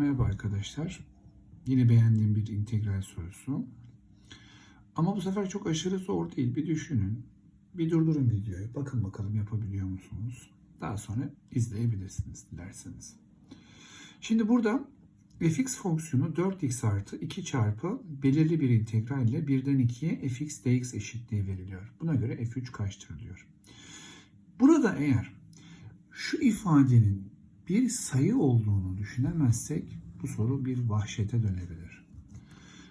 Merhaba arkadaşlar. Yine beğendiğim bir integral sorusu. Ama bu sefer çok aşırı zor değil. Bir düşünün. Bir durdurun videoyu. Bakın bakalım yapabiliyor musunuz? Daha sonra izleyebilirsiniz dilerseniz. Şimdi burada fx fonksiyonu 4x artı 2 çarpı belirli bir integral ile 1'den 2'ye fx dx eşitliği veriliyor. Buna göre f3 kaçtır. Burada eğer şu ifadenin bir sayı olduğunu düşünemezsek bu soru bir vahşete dönebilir.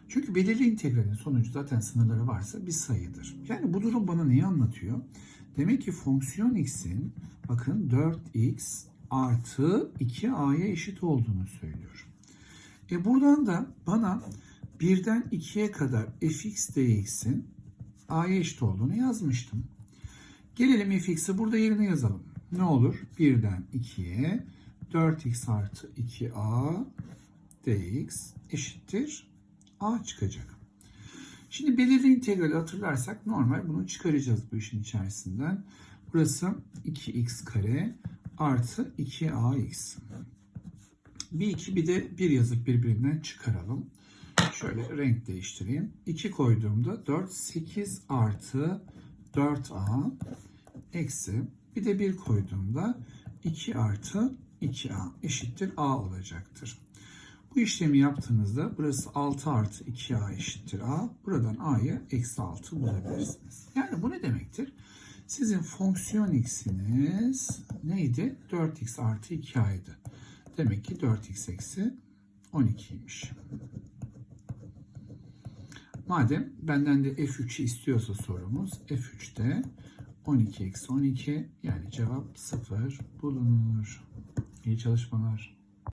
Çünkü belirli integralin sonucu zaten sınırları varsa bir sayıdır. Yani bu durum bana neyi anlatıyor? Demek ki fonksiyon x'in bakın 4x artı 2a'ya eşit olduğunu söylüyor. E buradan da bana 1'den 2'ye kadar fx dx'in a'ya eşit olduğunu yazmıştım. Gelelim fx'i burada yerine yazalım. Ne olur? 1'den 2'ye 4x artı 2a dx eşittir a çıkacak. Şimdi belirli integrali hatırlarsak normal bunu çıkaracağız bu işin içerisinden. Burası 2x kare artı 2ax. Bir 2 bir de bir yazıp birbirinden çıkaralım. Şöyle renk değiştireyim. 2 koyduğumda 4 8 artı 4a eksi bir de 1 koyduğumda 2 artı 2a eşittir a olacaktır. Bu işlemi yaptığınızda burası 6 artı 2a eşittir a. Buradan a'yı eksi 6 bulabilirsiniz. Yani bu ne demektir? Sizin fonksiyon x'iniz neydi? 4x artı 2a'ydı. Demek ki 4x eksi 12'ymiş. Madem benden de f3'ü istiyorsa sorumuz f3'te 12 eksi 12 yani cevap 0 bulunur. İyi çalışmalar.